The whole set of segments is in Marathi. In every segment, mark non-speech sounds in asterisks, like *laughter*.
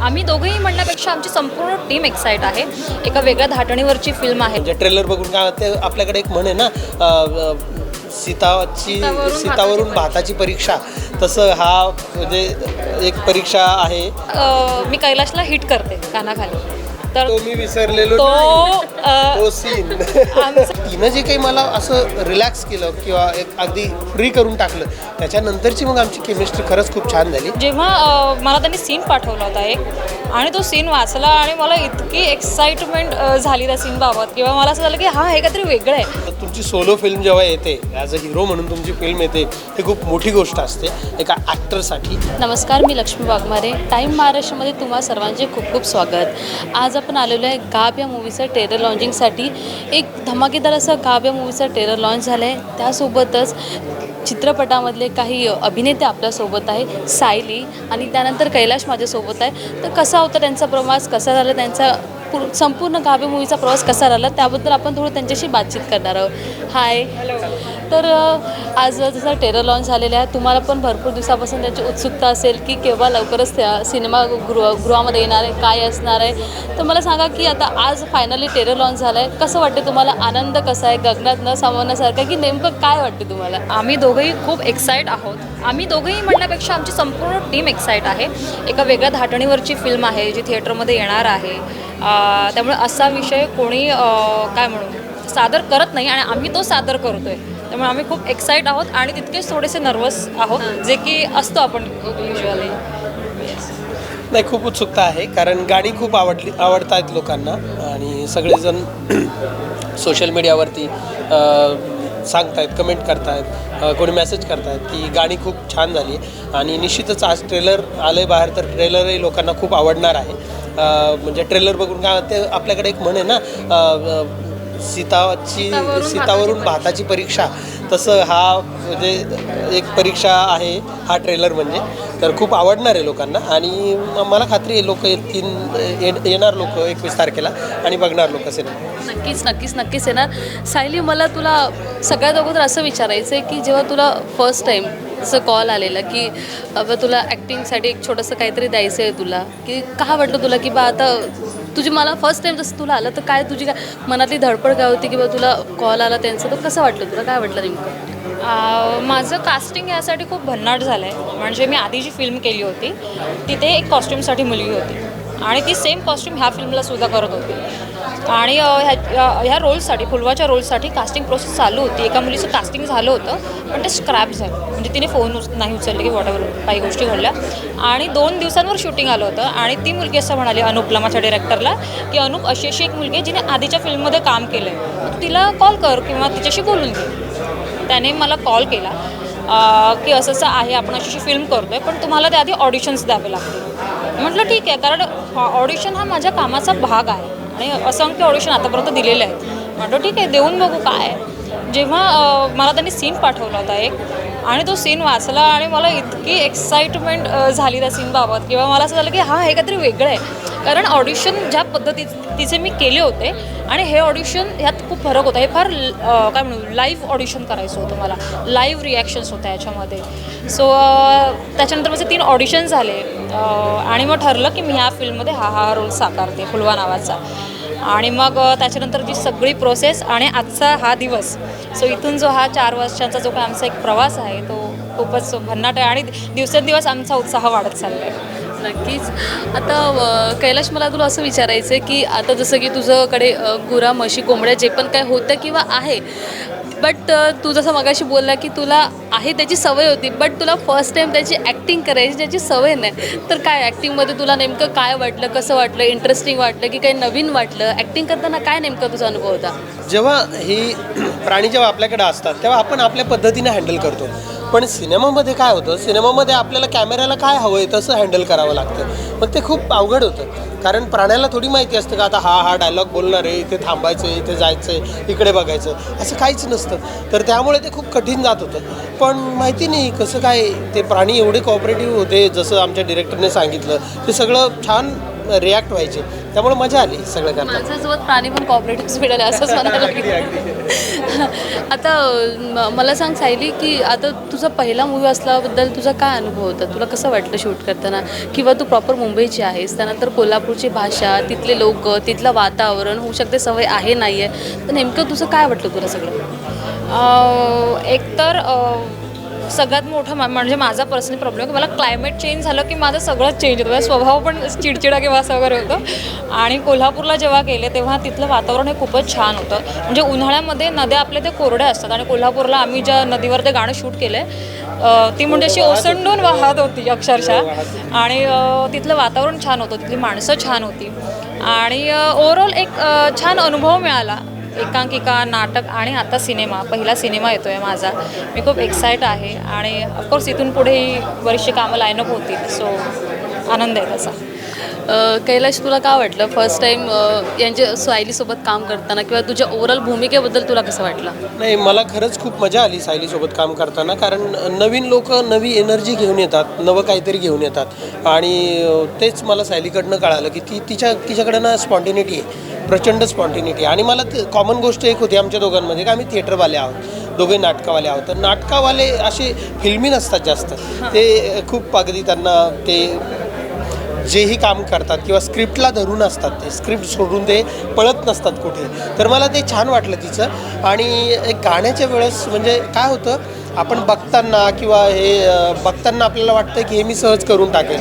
आम्ही दोघंही म्हणण्यापेक्षा आमची संपूर्ण टीम एक्साइट आहे. एका वेगळ्या धाटणीवरची फिल्म आहे. म्हणजे ट्रेलर बघून काय ते आपल्याकडे एक म्हण आहे ना अ, सीताची सीतावरून सीतावरून भाताची भाताची परीक्षा. तसं हा म्हणजे एक परीक्षा आहे. अ, मी कैलाशला हिट करते कानाखाली तर तो मी विसरलेलो तो नाही. अ, तो सीन आमचं- *laughs* तिनं जे काही मला असं रिलॅक्स केलं किंवा एक अगदी फ्री करून टाकलं त्याच्यानंतरची मग आमची केमिस्ट्री खरंच खूप छान झाली. जेव्हा अ, मला त्यांनी सीन पाठवला होता एक आणि तो सीन वाचला आणि मला इतकी एक्साइटमेंट झाली त्या सीनबाबत किंवा मला असं झालं की हा हे काहीतरी वेगळं आहे. तर तुमची सोलो फिल्म जेव्हा येते ॲज अ हिरो म्हणून तुमची फिल्म येते ही खूप मोठी गोष्ट असते एका ॲक्टरसाठी नमस्कार मी लक्ष्मी वाघमारे. टाईम महाराष्ट्रामध्ये तुम्हा सर्वांचे खूप खूप स्वागत. आज आपण आलेलो आहे. गाब या मूवीचं टेरर लॉन्चिंगसाठी एक धमाकेदार असं गाब या मूवीचं टेरर लॉन्च झालं आहे त्यासोबतच चित्रपटामधले काही अभिनेते आपल्यासोबत आहे सायली आणि त्यानंतर कैलाश माझ्यासोबत आहे. तर कसा होता त्यांचा प्रवास? कसा झाला त्यांचा संपूर्ण गाबे मूवीचा प्रवास कसा झाला? त्याबद्दल आपण थोडं त्यांच्याशी बातचीत करणार आहोत. हाय तर आज जसं टेरर लॉन्च झालेलं आहे तुम्हाला पण भरपूर दिवसापासून त्याची उत्सुकता असेल की केव्हा लवकरच त्या सिनेमा गृह गृहामध्ये येणार आहे काय असणार आहे. तर मला सांगा की आता आज फायनली टेरर लॉन्च झालं आहे कसं वाटते तुम्हाला? आनंद कसा आहे? गगनात न सामावण्यासारखं की नेमकं काय वाटते तुम्हाला? आम्ही दोघंही खूप एक्साईट आहोत. आम्ही दोघंही म्हणण्यापेक्षा आमची संपूर्ण टीम एक्साईट आहे. एका वेगळ्या धाटणीवरची फिल्म आहे जी थिएटरमध्ये येणार आहे. त्यामुळे असा विषय कोणी काय म्हणू सादर करत नाही आणि आम्ही तो सादर करतो आहे त्यामुळे आम्ही खूप एक्साइट आहोत आणि तितकेच थोडेसे नर्वस आहोत जे की असतो आपण युजली नाही खूप उत्सुकता आहे कारण गाणी खूप आवडली आवडत आहेत लोकांना आणि सगळेजण *clears throat* सोशल मीडियावरती सांगतायत कमेंट करतायत कोणी मेसेज करतायत की गाणी खूप छान झाली आणि निश्चितच आज ट्रेलर आलं बाहेर तर ट्रेलरही लोकांना खूप आवडणार आहे. म्हणजे ट्रेलर बघून काय ते आपल्याकडे एक म्हण आहे ना सीताची सीतावरून भाताची परीक्षा. तसं हा म्हणजे एक परीक्षा आहे हा ट्रेलर म्हणजे. तर खूप आवडणार आहे लोकांना. आणि मला खात्री आहे लोक ये- येणार लोक एकवीस तारखेला आणि बघणार लोक सिनेमा नक्कीच नक्कीच नक्कीच येणार. सायली मला तुला सगळ्यात अगोदर असं विचारायचं आहे की जेव्हा तुला फर्स्ट टाईम असं कॉल आलेला की बाबा तुला ॲक्टिंगसाठी एक छोटंसं काहीतरी द्यायचं आहे तुला की का वाटलं तुला की बा आता तुझी मला फर्स्ट टाइम जसं तुला आलं तर काय तुझी काय मनातली धडपड काय होती की तुला कॉल आला त्यांचं? तर कसं वाटलं तुला? काय वाटलं नेमकं? आ, माझं कास्टिंग यासाठी खूप भन्नाट झालं आहे म्हणजे मी आधी जी फिल्म केली होती. तिथे एक कॉस्ट्युमसाठी मुलगी होती. आणि ती सेम कॉस्ट्युम ह्या फिल्मला सुद्धा करत होती. आणि ह्या ह्या- रोलसाठी फुलवाच्या रोलसाठी कास्टिंग प्रोसेस चालू होती. एका मुलीचं कास्टिंग झालं होतं पण ते स्क्रॅप झालं. म्हणजे तिने फोन नाही उचलले की वॉटेवर काही गोष्टी घडल्या. आणि दोन दिवसांवर शूटिंग आलं होतं आणि ती मुलगी असं म्हणाली अनुपला माझ्या डिरेक्टरला की अनुप अशी अशी एक मुलगी जिने आधीच्या फिल्ममध्ये काम केलं आहे तिला कॉल कर किंवा तिच्याशी बोलून घे. त्याने मला कॉल केला की असं असं आहे आपण अशी अशी फिल्म आहे पण तुम्हाला त्याआधी ऑडिशन्स द्यावे लागतील. म्हटलं ठीक आहे कारण ऑडिशन हा माझ्या कामाचा भाग आहे. आणि असंख्य ऑडिशन आतापर्यंत दिलेले आहेत. म्हटलं ठीक आहे देऊन बघू काय आहे. जेव्हा मला त्यांनी सीन पाठवला होता एक आणि तो सीन वाचला आणि मला इतकी एक्साइटमेंट झाली त्या सीनबाबत किंवा मला असं झालं की हा हे काहीतरी वेगळं आहे. कारण ऑडिशन ज्या पद्धती तिचे मी केले होते आणि हे ऑडिशन ह्यात खूप फरक होता. हे फार काय म्हणू लाईव्ह ऑडिशन करायचं होतं मला. लाईव्ह रिॲक्शन्स होत्या याच्यामध्ये. सो त्याच्यानंतर माझे तीन ऑडिशन झाले. आणि मग ठरलं की मी ह्या फिल्ममध्ये हा हा रोल साकारते फुलवा नावाचा. आणि मग त्याच्यानंतर जी सगळी प्रोसेस आणि आजचा हा दिवस सो इथून जो हा चार वर्षांचा जो काय आमचा एक प्रवास आहे तो खूपच भन्नाट आहे आणि दिवसेंदिवस आमचा उत्साह वाढत चालला आहे नक्कीच. आता कैलाश मला तुला असं विचारायचं आहे की आता जसं की तुझ्याकडे गुरा म्हशी कोंबड्या जे पण काय होतं किंवा आहे बट uh, तू जसं मगाशी बोलला की तुला आहे त्याची सवय होती बट तुला फर्स्ट टाईम त्याची ॲक्टिंग करायची त्याची सवय नाही. तर काय ॲक्टिंगमध्ये तुला नेमकं काय वाटलं कसं वाटलं इंटरेस्टिंग वाटलं की काही नवीन वाटलं? ॲक्टिंग करताना काय नेमका तुझा अनुभव होता? जेव्हा ही *clears throat* प्राणी जेव्हा आपल्याकडे असतात तेव्हा आपण आपल्या पद्धतीने हँडल करतो. पण सिनेमामध्ये काय होतं? सिनेमामध्ये आपल्याला कॅमेऱ्याला काय हवं आहे तसं हँडल करावं लागतं. मग ते खूप अवघड होतं. कारण प्राण्याला थोडी माहिती असतं का आता हा हा डायलॉग बोलणार आहे इथे थांबायचं आहे इथे जायचं आहे इकडे बघायचं असं काहीच नसतं. तर त्यामुळे ते खूप कठीण जात होतं. पण माहिती नाही कसं काय ते प्राणी एवढे कॉपरेटिव्ह होते जसं आमच्या डिरेक्टरने सांगितलं. ते सगळं छान रिॲक्ट व्हायचे. त्यामुळे मजा आली सगळं करताना. माणसासोबत प्राणी पण कॉपरेटिव्ह मिळाले असंच म्हणायला लागेल. *laughs* आता मला सांग सायली की आता तुझा पहिला मूवी असल्याबद्दल तुझा काय अनुभव होता? तुला कसं वाटलं शूट करताना? किंवा तू प्रॉपर मुंबईची आहेस त्यानंतर कोल्हापूरची भाषा तिथले लोक तिथलं वातावरण होऊ शकते सवय आहे नाही आहे तर नेमकं तुझं काय वाटलं तुला सगळं? अं, एकतर सगळ्यात मोठं मा- म्हणजे माझा पर्सनल प्रॉब्लेम की मला क्लायमेट चेंज झालं की माझं सगळंच चेंज होतं. माझा स्वभाव पण चिडचिडा किंवा असं वगैरे होतं. आणि कोल्हापूरला जेव्हा गेले तेव्हा तिथलं वातावरण हे खूपच छान होतं. म्हणजे उन्हाळ्यामध्ये नद्या आपल्या ते कोरड्या असतात आणि कोल्हापूरला आम्ही ज्या नदीवर ते गाणं शूट केलं आहे ती म्हणजे अशी ओसंडून वाहत होती अक्षरशः. आणि अं, तिथलं वातावरण छान होतं. तिथली माणसं छान होती. आणि ओव्हरऑल एक अं, छान अनुभव मिळाला. एकांकिका नाटक आणि आता सिनेमा पहिला सिनेमा येतो आहे माझा. मी खूप एक्साइट आहे आणि ऑफकोर्स इथून पुढेही बरीचशी कामं लाईनअप होतील सो आनंद आहे त्याचा. कैलाश तुला काय वाटलं? फर्स्ट टाईम यांच्या सायलीसोबत काम करताना किंवा तुझ्या ओव्हरऑल भूमिकेबद्दल तुला कसं वाटलं? नाही मला खरंच खूप मजा आली सायलीसोबत काम करताना कारण नवीन लोक नवी एनर्जी घेऊन येतात नवं काहीतरी घेऊन येतात. आणि तेच मला सायलीकडनं कळालं की ती तिच्या तिच्याकडे ना स्पॉन्टिनिटी आहे. प्रचंड स्पॉन्टिनिटी. आणि मला कॉमन गोष्ट एक होती आमच्या दोघांमध्ये की आम्ही थिएटरवाले आहोत. दोघे नाटकावाले आहोत. तर नाटकावाले असे फिल्मी नसतात जास्त. ते खूप अगदी त्यांना ते जेही काम करतात किंवा स्क्रिप्टला धरून असतात ते. स्क्रिप्ट सोडून ते पळत नसतात कुठे. तर मला ते छान वाटलं तिचं. आणि एक गाण्याच्या वेळेस म्हणजे काय होतं आपण बघताना किंवा हे बघताना आपल्याला वाटतं की हे मी सहज करून टाकेल.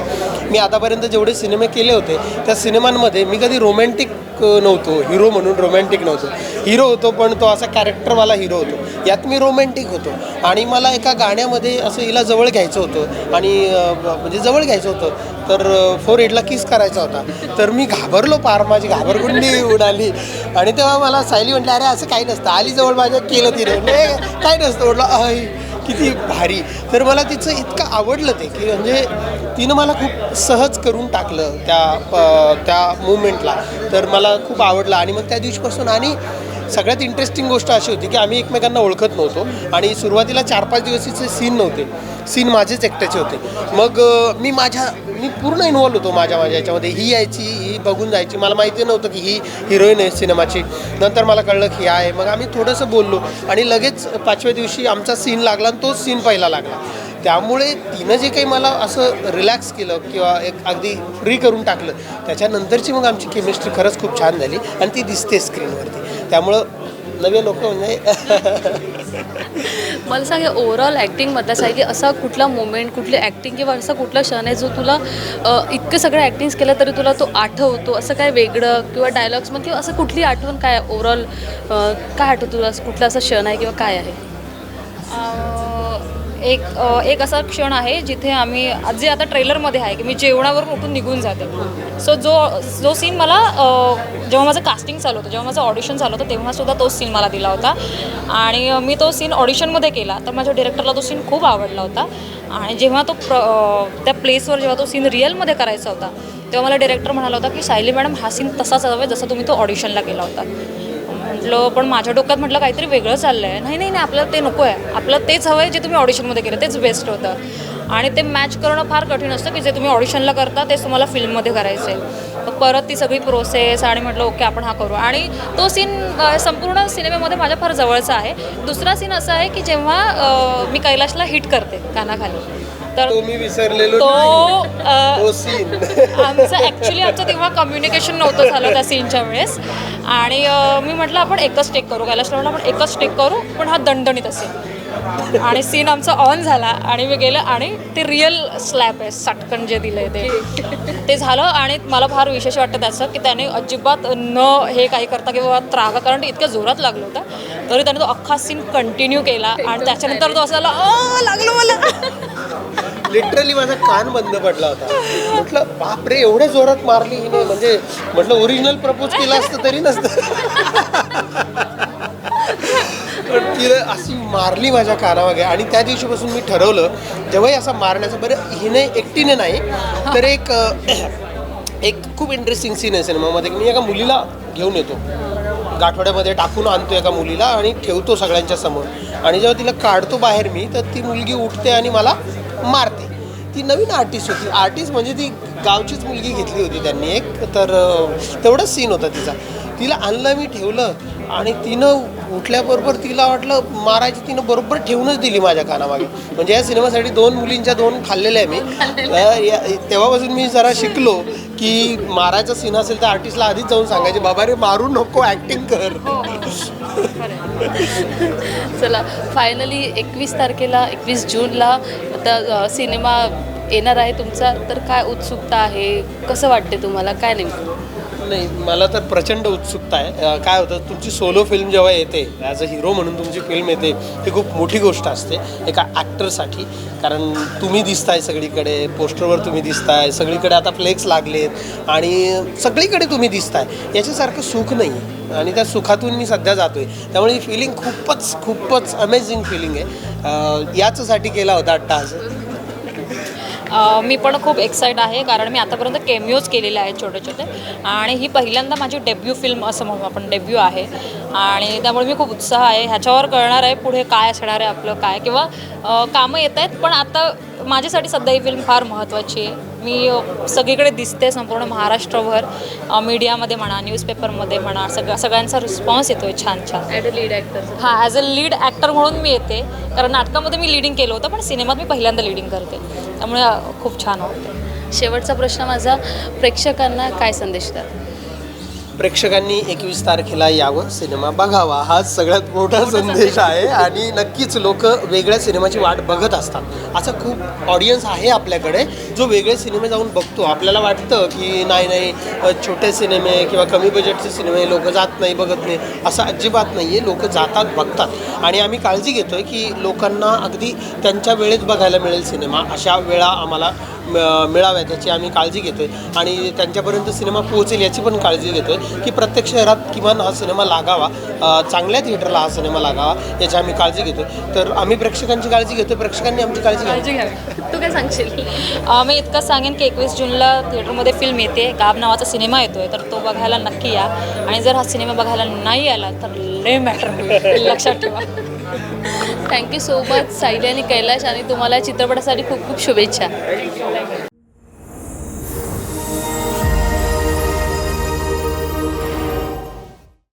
मी आतापर्यंत जेवढे सिनेमे केले होते त्या सिनेमांमध्ये मी कधी रोमॅन्टिक नव्हतो हिरो म्हणून रोमॅन्टिक नव्हतो. हिरो होतो पण तो असा कॅरेक्टरवाला हिरो होतो. यात मी रोमॅन्टिक होतो. आणि मला एका गाण्यामध्ये असं हिला जवळ घ्यायचं होतं. आणि म्हणजे जवळ घ्यायचं होतं. तर फोर एटला किस करायचा होता. तर मी घाबरलो पार. माझी घाबरगुंडी *laughs* उडाली. आणि तेव्हा मला सायली म्हटलं अरे असं काही नसतं. आली जवळ माझ्या केलं तिने. "नाही, काही नसतं. म्हटलं अय किती भारी. तर मला तिचं इतकं आवडलं ते की म्हणजे तिनं मला खूप सहज करून टाकलं त्या त्या मुवमेंटला तर मला खूप आवडलं. आणि मग त्या दिवशीपासून आणि सगळ्यात इंटरेस्टिंग गोष्ट अशी होती की आम्ही एकमेकांना ओळखत नव्हतो. आणि सुरुवातीला चार पाच दिवसीचे सीन नव्हते. सीन माझेच एकट्याचे होते. मग मी माझ्या मी पूर्ण इन्वॉल्व्ह होतो माझ्या माझ्या याच्यामध्ये. ही यायची ही बघून जायची. मला माहिती नव्हतं की ही हिरोईन आहे सिनेमाची. नंतर मला कळलं की आहे. मग आम्ही थोडंसं बोललो. आणि लगेच पाचव्या दिवशी आमचा सीन लागला आणि तोच सीन पहिला लागला. त्यामुळे तिनं जे काही मला असं रिलॅक्स केलं किंवा एक अगदी फ्री करून टाकलं त्याच्यानंतरची मग आमची केमिस्ट्री खरंच खूप छान झाली आणि ती दिसते स्क्रीनवरती त्यामुळं नवे लोक म्हणजे *laughs* मला सांग ओव्हरऑल ॲक्टिंगमधला सायली असा कुठला मोमेंट कुठली ॲक्टिंग किंवा असा कुठला क्षण आहे जो तुला इतकं सगळं ॲक्टिंग केलं तरी तुला तो आठवतो? असं काय वेगळं किंवा डायलॉग्समध्ये किंवा असं कुठली आठवण काय ओव्हरऑल काय आठवतो तुला? असं कुठला असा क्षण आहे किंवा काय आहे? एक एक असा क्षण आहे जिथे आम्ही जे आता ट्रेलरमध्ये आहे की मी जेवणावरून उठून निघून जाते. सो जो जो सीन मला जेव्हा माझं कास्टिंग चालू होतं जेव्हा माझं ऑडिशन झालं होतं तेव्हासुद्धा तोच सीन मला दिला होता. आणि मी तो सीन ऑडिशनमध्ये केला तर माझ्या डिरेक्टरला तो सीन खूप आवडला होता. आणि जेव्हा तो प्र त्या प्लेसवर जेव्हा तो सीन रिअलमध्ये करायचा होता तेव्हा मला डिरेक्टर म्हणाला होता की सायली मॅडम हा सीन तसाच हवा जसा तुम्ही तो ऑडिशनला केला होता. म्हटलं पण माझ्या डोक्यात म्हटलं काहीतरी वेगळं चाललं आहे नाही नाही नाही आपल्याला ते नको आहे आपलं तेच हवं आहे जे तुम्ही ऑडिशनमध्ये केलं तेच बेस्ट होतं. आणि ते मॅच करणं फार कठीण असतं की जे तुम्ही ऑडिशनला करता तेच तुम्हाला फिल्ममध्ये करायचं आहे परत ती सगळी प्रोसेस आणि म्हटलं ओके आपण हा करू. आणि तो सीन संपूर्ण सिनेमामध्ये माझ्या फार जवळचा आहे. दुसरा सीन असा आहे की जेव्हा मी कैलाशला हिट करते कानाखाली. तर तो मी विसरलेलो तो नाही. अ, तो सीन *laughs* आमचं ॲक्च्युली आमचं तेव्हा कम्युनिकेशन नव्हतं झालं त्या सीनच्या वेळेस. आणि अ, मी म्हटलं आपण एकच टेक करू. कैलाशला म्हटलं आपण एकच टेक करू पण हा दणदणीत असेल. आणि सीन आमचा ऑन झाला आणि मी गेलं आणि ते रिअल स्लॅब आहे सटकन जे दिलं आहे ते. ते झालं आणि मला फार विशेष वाटतं त्याचं की त्याने अजिबात न हे काही करता किंवा त्रागा कारण ते इतक्या जोरात लागलं होतं तरी त्याने तो अख्खा सीन कंटिन्यू केला आणि त्याच्यानंतर तो असा झाला, "अ, लागलं मला. लिटरली माझा कान बंद पडला होता. म्हटलं बापरे एवढ्या जोरात मारली हिने. म्हणजे म्हटलं ओरिजिनल प्रपोज केलं असतं तरी नसतं. तिनं तिला अशी मारली माझ्या कानामागे. आणि त्या दिवशीपासून मी ठरवलं जेव्हाही असं मारण्याचं बरं हिने एकटीने नाही तर एक एक खूप इंटरेस्टिंग सीन आहे सिनेमामध्ये. मी एका मुलीला घेऊन येतो. गाठवड्यामध्ये टाकून आणतो एका मुलीला आणि ठेवतो सगळ्यांच्या समोर. आणि जेव्हा तिला काढतो बाहेर मी तर ती मुलगी उठते आणि मला मारते. ती नवीन आर्टिस्ट होती. आर्टिस्ट म्हणजे ती गावचीच मुलगी घेतली होती त्यांनी एक तर अं, तेवढाच सीन होता तिचा. तिला आणलं मी ठेवलं. आणि तिनं उठल्याबरोबर तिला वाटलं मारायची तिनं बरोबर ठेवूनच दिली माझ्या कानामागे. म्हणजे या सिनेमासाठी दोन मुलींच्या दोन खाल्लेल्या आहे मी. तेव्हापासून मी जरा शिकलो की मारायचा सीन असेल तर आर्टिस्टला आधीच जाऊन सांगायचे बाबा रे मारू नको ॲक्टिंग कर. हो. चला फायनली एकवीस तारखेला एकवीस जूनला आता सिनेमा येणार आहे तुमचा. तर काय उत्सुकता आहे? कसं वाटते तुम्हाला? काय नेमकं? नाही मला तर प्रचंड उत्सुकता आहे. काय होतं तुमची सोलो फिल्म जेव्हा येते ॲज अ हिरो म्हणून तुमची फिल्म येते ही खूप मोठी गोष्ट असते एका ॲक्टरसाठी कारण तुम्ही दिसताय सगळीकडे पोस्टरवर तुम्ही दिसताय सगळीकडे आता फ्लेक्स लागलेत आणि सगळीकडे तुम्ही दिसताय. याच्यासारखं सुख नाही. आहे आणि त्या सुखातून मी सध्या जातोय. त्यामुळे ही फिलिंग खूपच खूपच अमेझिंग फिलिंग आहे. याचसाठी केला होता अट्टा अ, मी पण खूप एक्साईट आहे कारण मी आतापर्यंत केमिओज केलेले आहेत छोटे छोटे. आणि ही पहिल्यांदा माझी डेब्यू फिल्म असं म्हणू आपण डेब्यू आहे. आणि त्यामुळे मी खूप उत्साह आहे. ह्याच्यावर कळणार आहे पुढे काय असणार आहे आपलं काय किंवा कामं येत आहेत पण आता माझ्यासाठी सध्या ही फिल्म फार महत्त्वाची आहे. मी सगळीकडे दिसते संपूर्ण महाराष्ट्रभर. मीडियामध्ये म्हणा न्यूजपेपरमध्ये म्हणा सगळ्या सगळ्यांचा रिस्पॉन्स येतो आहे छान. छान ॲट अ लीड ॲक्टर हां ॲज अ लीड ॲक्टर म्हणून मी येते. कारण नाटकामध्ये मी लिडिंग केलं होतं पण सिनेमात मी पहिल्यांदा लिडिंग करते. त्यामुळे खूप छान वाटतं शेवटचा प्रश्न माझा प्रेक्षकांना काय संदेश द्या प्रेक्षकांनी एकवीस तारखेला यावं सिनेमा बघावा हा सगळ्यात मोठा संदेश आहे. आणि नक्कीच लोक वेगळ्या सिनेमाची वाट बघत असतात. असा खूप ऑडियन्स आहे आपल्याकडे जो वेगळे सिनेमे जाऊन बघतो. आपल्याला वाटतं की नाही नाही छोटे सिनेमे किंवा कमी बजेटचे सिनेमे लोक जात नाही बघत नाही असं अजिबात नाही आहे लोक जातात बघतात. आणि आम्ही काळजी घेतो आहे की लोकांना अगदी त्यांच्या वेळेत बघायला मिळेल सिनेमा. अशा वेळा आम्हाला म- मिळाव्यात याची आम्ही काळजी घेतो आहे आणि त्यांच्यापर्यंत सिनेमा पोहोचेल याची पण काळजी घेतो आहे की प्रत्येक शहरात किमान हा सिनेमा लागावा. चांगल्या थिएटरला हा सिनेमा लागावा याची आम्ही काळजी घेतो आहे तर आम्ही प्रेक्षकांची काळजी घेतो प्रेक्षकांनी आमची काळजी घ्यावी. घ्यावी. तू काय सांगशील? अ, मी इतकंच सांगेन की एकवीस जूनला थिएटरमध्ये फिल्म येते. गाब नावाचा सिनेमा येतोय तर तो बघायला नक्की या. आणि जर हा सिनेमा बघायला नाही आला तर लय मॅटर लक्षात ठेवा. थँक्यू सो मच सायली आणि कैलाश आणि तुम्हाला या चित्रपटासाठी खूप खूप शुभेच्छा.